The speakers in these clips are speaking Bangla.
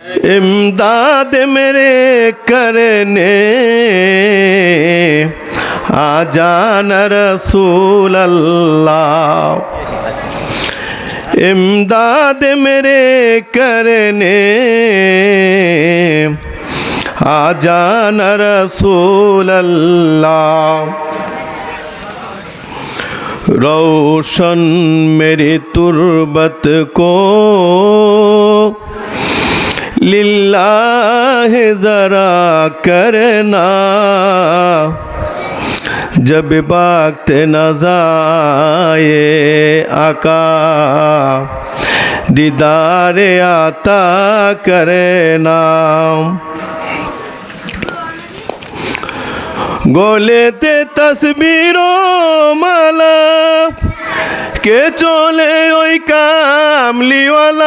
امداد میرے کرنے آجان رسول اللہ امداد میرے کرنے آجان رسول اللہ روشن میری تربت کو ज़रा करना। जब वक्त न जाए आका, दीदार आता करना। गोले ते तस्वीरों माला के चोले ओ कामली वाला।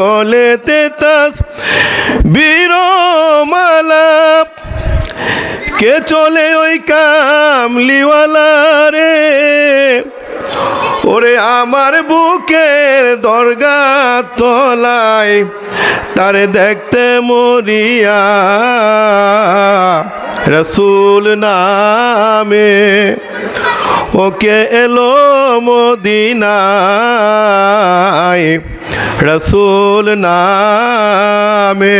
গলেতে তস মালা কে চলে ওই কামলিওয়ালা রে? ওরে আমার বুকের দরগা তলায়, তারে দেখতে মরিয়া। রসুল নামে ওকে এলো মদিনায়। রসুল নামে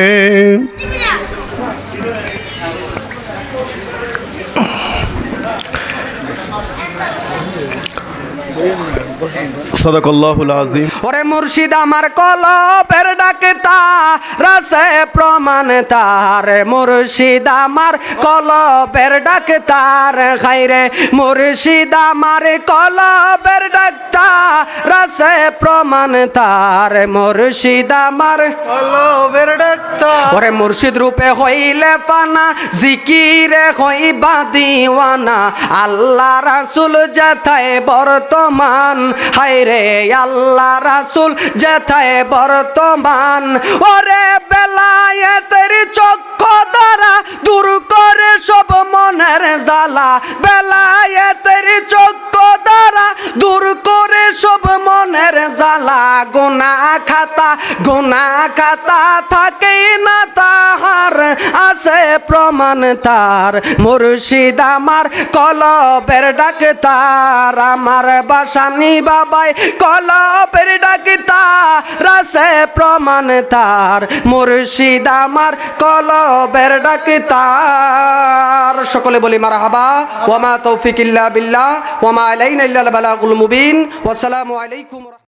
সদাকল্লাহুল আজিম ওরে মুর্শিদ আমার কলবের ডাকে রাসে প্রমাণ তার। মুর্শিদ আমার কলবের ডাকে তার খাইরে। মুর্শিদ আমার কলবের ডাকতা, রাসে প্রমাণ তার। মুর্শিদ আমার কলবের ডাক্তার ওরে মুর্শিদ রূপে হইলে পানা, জিকিরে হইবা দিওয়ানা। আল্লাহ রাসুল যেথায় বর্তমান, হায়রে আল্লাহ রাসুল যেথায় বর্তমান। ওরে বেলায়েতের চক্ষু দ্বারা দূর করে সব মনের জ্বালা। বেলায়েতের চক্ষু জ্বালা, গোনা খাতা গোনা খাতা থাকে না তাহার, আছে প্রমাণ তার। মুর্শিদ আমার কলবের ডাক্তার আমার বাসানি বাবাই কলবের ডাক্তার আছে প্রমাণ তার। মুর্শিদ আমার কলবের ডাক্তার সকলে বলি মারা হাবা ওমা তৌফিক ইল্লা বিল্লাহ ওমা আলাইনা ইল্লাল বালাগুল মুবিন ওয়াসসালামু আলাইকুম